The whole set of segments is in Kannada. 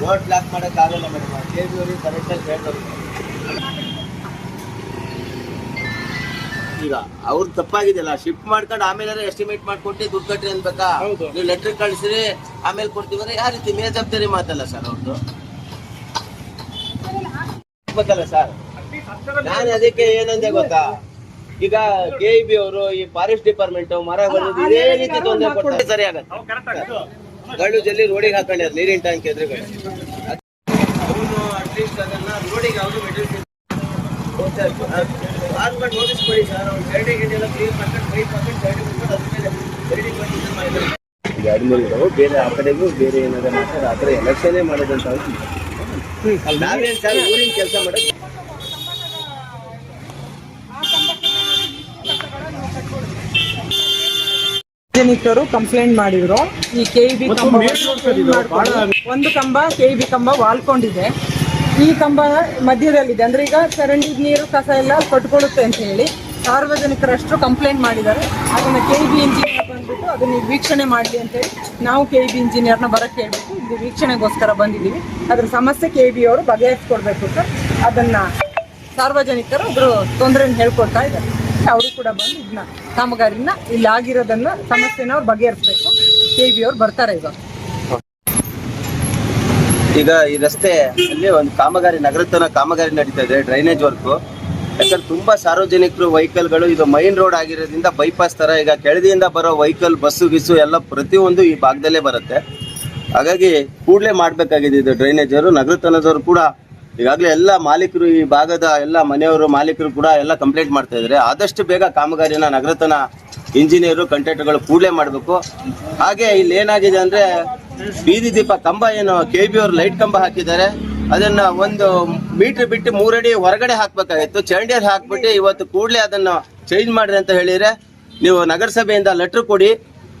ರೋಡ್ ಬ್ಲಾಕ್ ಮಾಡಕ್ ಆಗಲ್ಲ ಮೇಡಮ್. ಕೆ ಬಿ ಅವ್ರಿಗೆ ಕರೆಕ್ಟಾಗಿ ಹೇಳ್ಬೇಕು ಈಗ ಅವ್ರು ತಪ್ಪಾಗಿದೆಯಲ್ಲ ಶಿಫ್ಟ್ ಮಾಡ್ಕೊಂಡು ಆಮೇಲೆ ಎಸ್ಟಿಮೇಟ್ ಮಾಡ್ಕೊಟ್ಟು ದುಡ್ಡು ಕಟ್ಟಿ ಅನ್ಬೇಕಾ? ನೀವು ಲೆಟರ್ ಕಳಿಸ್ರಿ ಆಮೇಲೆ ಕೊಡ್ತೀವಿ ಯಾವ ರೀತಿ ಮೇಲ್ಜವಾಬ್ದಾರಿ ಮಾತಲ್ಲ ಸರ್ ಅವ್ರದ್ದು ಗೊತ್ತಲ್ಲ ಸರ್ ನಾನು ಅದಕ್ಕೆ ಏನಂದೆ ಗೊತ್ತಾ? ಈಗ ಕೆ ಬಿ ಅವರು ಈ ಫಾರೆಸ್ಟ್ ಡಿಪಾರ್ಟ್ಮೆಂಟ್ ಮರ ಬರೋದು ಇದೇ ರೀತಿ ತೊಂದರೆ ಕೊಟ್ಟರೆ ಸರಿ ಆಗತ್ತೆ ಗಳ್ಳು ಜಲ್ಲಿ ರೋಡಿಗೆ ಹಾಕೊಂಡ್ಯಾರ ನೀರಿನ ಟ್ಯಾಂಕ್ ಎದುರುಗಡೆ. ಅವನು ಅಟ್ಲೀಸ್ಟ್ ಅದನ್ನ ರೋಡಿಗೆ ಅವರು ಹಾಕ್ಬಿಟ್ಟು ನೋಟಿಸ್ ಕೊಡಿ ಸರ್ ಅವ್ನು ಸೈಡಿಗೆ ಇದೆಲ್ಲ ಕ್ಲೀನ್ ಮಾಡ್ಕೊಂಡು ಪೈಪ್ ಹಾಕೊಂಡು ಸೈಡಿಗೆ ಬಿಟ್ಬಿಟ್ಟು ಅದ್ರ ಮೇಲೆ ಸೈಡಿಗೆ ಬಂದು. ಈಗ ಅಡ್ಮಿಲ್ಗಳು ಬೇರೆ ಆ ಕಡೆಗೂ ಬೇರೆ ಏನಾದ್ರು ಮಾಡ್ತಾರೆ ಆ ಕಡೆ ಎಲೆಕ್ಷನ್ ಮಾಡೋದಂತ ನಾವೇನ್ ಸರ್ ಊರಿನ ಕೆಲಸ ಮಾಡೋದು? ಸಾರ್ವಜನಿಕರು ಕಂಪ್ಲೇಂಟ್ ಮಾಡಿದ್ರು. ಈ ಕೆ ಬಿ ಕಂಬ ಒಂದು ಕಂಬ ಕೆ ಬಿ ಕಂಬ ವಾಲ್ಕೊಂಡಿದೆ. ಈ ಕಂಬ ಮಧ್ಯದಲ್ಲಿದೆ. ಅಂದ್ರೆ ಈಗ ಚರಂಡಿ ನೀರು ಕಸ ಎಲ್ಲ ಕೊಟ್ಕೊಳ್ಳುತ್ತೆ ಅಂತ ಹೇಳಿ ಸಾರ್ವಜನಿಕರಷ್ಟು ಕಂಪ್ಲೇಂಟ್ ಮಾಡಿದ್ದಾರೆ. ಅದನ್ನ ಕೆ ಬಿ ಇಂಜಿನಿಯರ್ ಬಂದ್ಬಿಟ್ಟು ಅದನ್ನ ವೀಕ್ಷಣೆ ಮಾಡಲಿ ಅಂತ ಹೇಳಿ ನಾವು ಕೆ ಬಿ ಇಂಜಿನಿಯರ್ನ ಬರಕ್ಕೆ ಹೇಳ್ಬಿಟ್ಟು ಇಲ್ಲಿ ವೀಕ್ಷಣೆಗೋಸ್ಕರ ಬಂದಿದ್ದೀವಿ. ಅದ್ರ ಸಮಸ್ಯೆ ಕೆ ಬಿ ಅವರು ಬಗೆಹರಿಸ್ಕೊಡ್ಬೇಕು ಸರ್ ಅದನ್ನ ಸಾರ್ವಜನಿಕರು ಒಬ್ರು ತೊಂದರೆಯನ್ನು ಹೇಳ್ಕೊಡ್ತಾ ಇದ್ದಾರೆ. ಅವರು ಕೂಡ ಬಂದು ಇದನ್ನ ಕಾಮಗಾರಿನ ಇಲ್ಲಿ ಆಗಿರೋದನ್ನ ಸಮಸ್ಯೆನ ಅವ್ರು ಬಗೆಹರಿಸ್ಬೇಕು. ಕೆ ಬಿ ಅವ್ರು ಬರ್ತಾರೆ ಇವಾಗ ಈಗ ಈ ರಸ್ತೆ ಅಲ್ಲಿ ಒಂದು ಕಾಮಗಾರಿ ನಗರತನ ಕಾಮಗಾರಿ ನಡೀತಾ ಇದೆ ಡ್ರೈನೇಜ್ ವರ್ಕು ಯಾಕಂದ್ರೆ ತುಂಬಾ ಸಾರ್ವಜನಿಕರು ವೆಹಿಕಲ್ಗಳು ಇದು ಮೈನ್ ರೋಡ್ ಆಗಿರೋದ್ರಿಂದ ಬೈಪಾಸ್ ತರ ಈಗ ಕೆಳದಿಯಿಂದ ಬರೋ ವೆಹಿಕಲ್ ಬಸ್ಸು ಗಿಸು ಎಲ್ಲ ಪ್ರತಿಯೊಂದು ಈ ಭಾಗದಲ್ಲೇ ಬರುತ್ತೆ. ಹಾಗಾಗಿ ಕೂಡಲೇ ಮಾಡಬೇಕಾಗಿದೆ ಇದು ಡ್ರೈನೇಜ್ ಅವರು ನಗರತನದವರು ಕೂಡ ಈಗಾಗಲೇ ಎಲ್ಲ ಮಾಲೀಕರು ಈ ಭಾಗದ ಎಲ್ಲ ಮನೆಯವರು ಮಾಲೀಕರು ಕೂಡ ಎಲ್ಲ ಕಂಪ್ಲೇಂಟ್ ಮಾಡ್ತಾ ಇದ್ದಾರೆ ಆದಷ್ಟು ಬೇಗ ಕಾಮಗಾರಿನ ನಗರತನ ಇಂಜಿನಿಯರು ಕಂಟ್ರಾಕ್ಟರ್ಗಳು ಕೂಡಲೇ ಮಾಡಬೇಕು. ಹಾಗೆ ಇಲ್ಲಿ ಏನಾಗಿದೆ ಅಂದರೆ ಬೀದಿ ದೀಪ ಕಂಬ ಏನು ಕೆ ಬಿ ಅವ್ರು ಲೈಟ್ ಕಂಬ ಹಾಕಿದ್ದಾರೆ. ಅದನ್ನ ಒಂದು ಮೀಟರ್ ಬಿಟ್ಟು ಮೂರಡಿ ಹೊರಗಡೆ ಹಾಕಬೇಕಾಗಿತ್ತು. ಚರಂಡಿಯಲ್ಲಿ ಹಾಕ್ಬಿಟ್ಟು ಇವತ್ತು ಕೂಡಲೇ ಅದನ್ನು ಚೇಂಜ್ ಮಾಡಿದೆ ಅಂತ ಹೇಳಿದರೆ ನೀವು ನಗರಸಭೆಯಿಂದ ಲೆಟ್ರ್ ಕೊಡಿ.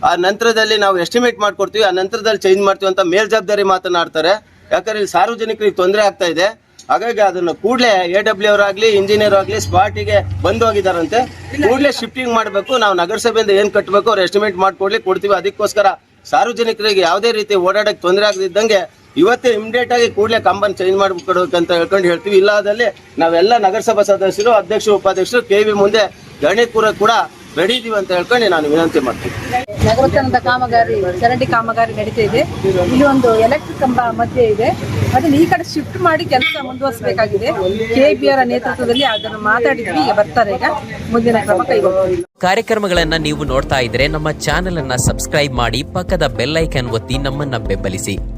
ಆ ನಂತರದಲ್ಲಿ ನಾವು ಎಸ್ಟಿಮೇಟ್ ಮಾಡಿಕೊಡ್ತೀವಿ. ಆ ನಂತರದಲ್ಲಿ ಚೇಂಜ್ ಮಾಡ್ತೀವಿ ಅಂತ ಮೇಲ್ಜವಾಬ್ದಾರಿ ಮಾತನಾಡ್ತಾರೆ. ಯಾಕಂದ್ರೆ ಇಲ್ಲಿ ಸಾರ್ವಜನಿಕರಿಗೆ ತೊಂದರೆ ಆಗ್ತಾ ಇದೆ. ಹಾಗಾಗಿ ಅದನ್ನ ಕೂಡಲೇ ಎ ಡಬ್ಲ್ಯೂ ಅವರಾಗ್ಲಿ ಇಂಜಿನಿಯರ್ ಆಗಲಿ ಸ್ಪಾಟಿಗೆ ಬಂದು ಹೋಗಿದಾರಂತೆ. ಕೂಡಲೇ ಶಿಫ್ಟಿಂಗ್ ಮಾಡಬೇಕು, ನಾವು ನಗರಸಭೆಯಿಂದ ಏನು ಕಟ್ಟಬೇಕು ಅವ್ರು ಎಸ್ಟಿಮೇಟ್ ಮಾಡ್ಕೊಡ್ಲಿ, ಕೊಡ್ತೀವಿ. ಅದಕ್ಕೋಸ್ಕರ ಸಾರ್ವಜನಿಕರಿಗೆ ಯಾವುದೇ ರೀತಿ ಓಡಾಡಕ್ಕೆ ತೊಂದರೆ ಆಗದಿದ್ದಂಗೆ ಇವತ್ತೇ ಇಮಿಡಿಯೇಟ್ ಆಗಿ ಕೂಡಲೇ ಕಂಬನ್ ಚೇಂಜ್ ಅಂತ ಹೇಳ್ಕೊಂಡು ಹೇಳ್ತೀವಿ. ಇಲ್ಲಾದಲ್ಲಿ ನಾವೆಲ್ಲ ನಗರಸಭಾ ಸದಸ್ಯರು ಅಧ್ಯಕ್ಷರು ಉಪಾಧ್ಯಕ್ಷರು ಕೆ ಮುಂದೆ ಗಣಿಕೂರ ಕೂಡ ಇದೀವಿ ಅಂತ ಹೇಳ್ಕೊಂಡು ನಾನು ವಿನಂತಿ ಮಾಡ್ತೀನಿ. ನಗರೋತ್ತರದ ಕಾಮಗಾರಿ ಚರಂಡಿ ಕಾಮಗಾರಿ ನಡೀತಾ ಇದೆ. ಇಲ್ಲಿ ಒಂದು ಎಲೆಕ್ಟ್ರಿಕ್ ಕಂಬ ಮಧ್ಯೆ ಇದೆ. ಅದನ್ನ ಈ ಕಡೆ ಶಿಫ್ಟ್ ಮಾಡಿ ಕೆಲಸ ಮುಂದುವರಿಸಬೇಕಾಗಿದೆ. ಕೆ ಬಿ ಅವರ ನೇತೃತ್ವದಲ್ಲಿ ಅದನ್ನು ಮಾತಾಡಿದ್ವಿ ಈಗ ಬರ್ತಾರೆ ಈಗ. ಮುಂದಿನ ಕ್ರಮ ಕೈಗೊಳ್ಳಿ ಕಾರ್ಯಕ್ರಮಗಳನ್ನ ನೀವು ನೋಡ್ತಾ ಇದ್ರೆ ನಮ್ಮ ಚಾನೆಲ್ ಅನ್ನ ಸಬ್ಸ್ಕ್ರೈಬ್ ಮಾಡಿ ಪಕ್ಕದ ಬೆಲ್ ಐಕನ್ ಒತ್ತಿ ನಮ್ಮನ್ನ ಬೆಂಬಲಿಸಿ.